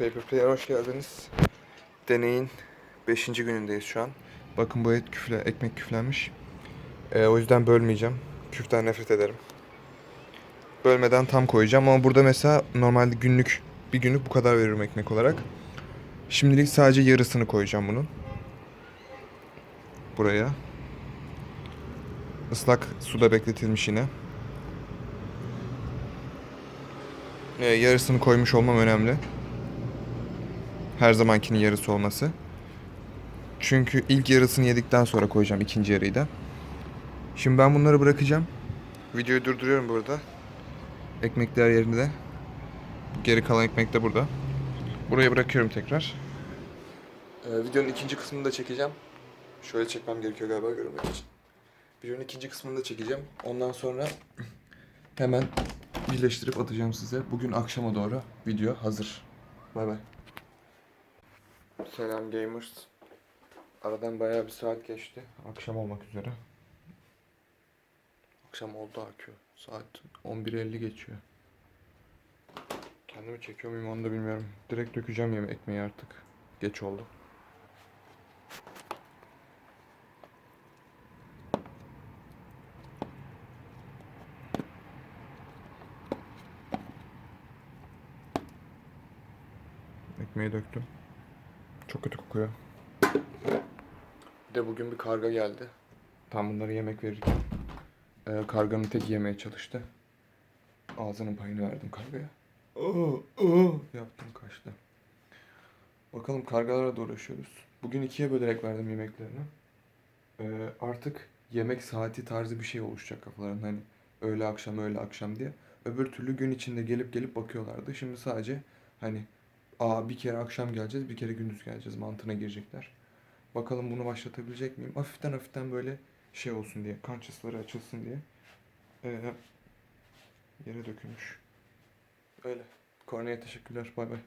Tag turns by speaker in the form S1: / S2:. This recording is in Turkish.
S1: Paper Player'a hoş geldiniz. Deneyin 5. günündeyiz şu an. Bakın bu et küfle, ekmek küflenmiş. Ee, o yüzden bölmeyeceğim. Küften nefret ederim. Bölmeden tam koyacağım ama burada mesela normalde günlük bir günlük bu kadar veririm ekmek olarak. Şimdilik sadece yarısını koyacağım bunun. Buraya. Islak suda bekletilmiş yine. Ee, yarısını koymuş olmam önemli. Her zamankinin yarısı olması. Çünkü ilk yarısını yedikten sonra koyacağım ikinci yarıyı da. Şimdi ben bunları bırakacağım. Videoyu durduruyorum burada. Ekmekler yerinde. Geri kalan ekmek de burada. Buraya bırakıyorum tekrar. Ee, videonun ikinci kısmını da çekeceğim. Şöyle çekmem gerekiyor galiba görmek için. Videonun ikinci kısmını da çekeceğim. Ondan sonra hemen birleştirip atacağım size. Bugün akşama doğru video hazır. Bay bay. Selam gamers. Aradan bayağı bir saat geçti. Akşam olmak üzere. Akşam oldu akü. Saat 11.50 geçiyor. Kendimi çekiyor muyum onu da bilmiyorum. Direkt dökeceğim yemek ekmeği artık. Geç oldu. Ekmeği döktüm. Çok kötü kokuyor. Bir de bugün bir karga geldi. Tam bunları yemek verirken e, karganın tek yemeye çalıştı. Ağzının payını verdim kargaya. Oh, oh, yaptım kaçtı. Bakalım kargalara da uğraşıyoruz. Bugün ikiye bölerek verdim yemeklerini. E, artık yemek saati tarzı bir şey oluşacak kafalarında. Hani öğle akşam öğle akşam diye. Öbür türlü gün içinde gelip gelip bakıyorlardı. Şimdi sadece hani Aa bir kere akşam geleceğiz, bir kere gündüz geleceğiz mantığına girecekler. Bakalım bunu başlatabilecek miyim? Hafiften hafiften böyle şey olsun diye, conscious'ları açılsın diye. Ee, yere dökülmüş. Öyle. Korneye teşekkürler. Bay bay.